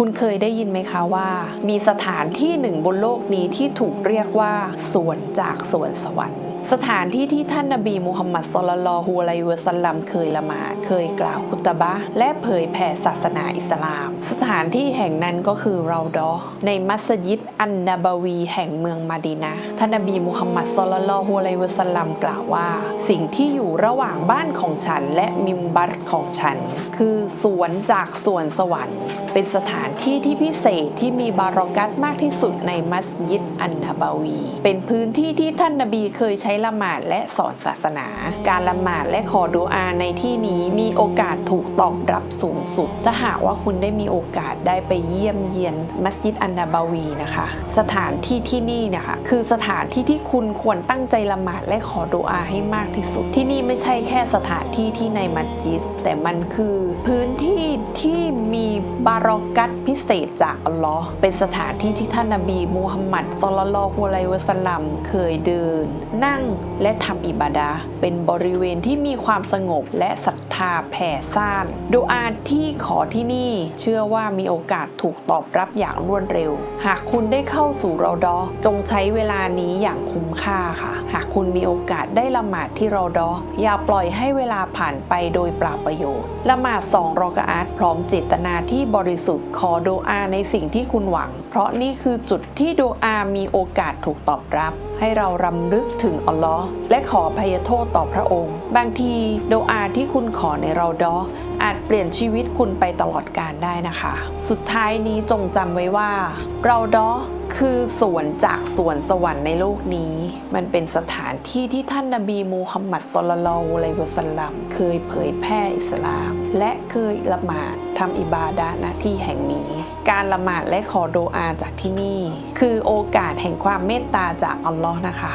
คุณเคยได้ยินไหมคะว่า มีสถานที่หนึ่งบนโลกนี้ที่ถูกเรียกว่าสวนจากสวนสวรรค์ สถานที่ที่ท่านนบีมูฮัมมัดสลลัลฮุอะลัยวะสัลลัมเคยละหมาดเคยกล่าวคุตบะและเผยแผ่ศาสนาอิสลาม สถานที่แห่งนั้นก็คือเราดอในมัสยิดอันนาบวีแห่งเมืองมาดีนะท่านนบีมูฮัมมัดสลลัลฮุอะลัยวะสัลลัมกล่าวว่า สิ่งที่อยู่ระหว่างบ้านของฉันและมิมบัตของฉัน คือสวนจากสวนสวรรค์ เป็นสถานที่ที่พิเศษที่มีบารอกัตมากที่สุดในมัสยิดอันนบาวี เป็นพื้นที่ที่ท่านนบีเคยใช้ละหมาดและสอนศาสนา การละหมาดและขอดุอาในที่นี้มีโอกาสถูกตอบรับสูงสุด ถ้าหากว่าคุณได้มีโอกาสได้ไปเยี่ยมเยียนมัสยิดอันนบาวีนะคะ สถานที่ที่นี่เนะคะ คือสถานที่ที่คุณควรตั้งใจละหมาดและขอดุอาให้มากที่สุด ที่นี่ไม่ใช่แค่สถานที่ที่ในมัสยิด แต่มันคือพื้นที่ที่มีบารอกัตพิเศษจากอัลลอฮ์เป็นสถานที่ที่ท่านนบีมูฮัมมัดสลลัลลอฮุอะลัยวะสัลลัมเคยเดิน นั่งและทำอิบาดะห์เป็นบริเวณที่มีความสงบและศรัทธาแผ่ซ่านดูอาที่ขอที่นี่เชื่อว่ามีโอกาสถูกตอบรับอย่างรวดเร็ว หากคุณได้เข้าสู่เราดอจงใช้เวลานี้อย่างคุ้มค่าค่ะ หากคุณมีโอกาสได้ละหมาดที่เราดออย่าปล่อยให้เวลาผ่านไปโดยเปล่าประโยชน์ละหมาดสองรอกะอาตพร้อมเจตนาที่บริสุทธิ์ขอโดอาในสิ่งที่คุณหวัง เพราะนี่คือจุดที่โดอามีโอกาสถูกตอบรับ ให้เรารำลึกถึงอัลลอฮ์และขอพยโทษต่อพระองค์ บางทีโดอาที่คุณขอในเราดออาจเปลี่ยนชีวิตคุณไปตลอดกาลได้นะคะ สุดท้ายนี้จงจำไว้ว่า เราดอ คือสวนจากสวนสวรรค์ในโลกนี้ มันเป็นสถานที่ที่ท่านนบีมูฮัมมัดสลลัลอะลัยวะสัลลัมเคยเผยแพร่อิสลาม และเคยละหมาดทำอิบาดะห์ณที่แห่งนี้ การละหมาดและขอโดอาจากที่นี่ คือโอกาสแห่งความเมตตาจากอัลลอฮ์นะคะ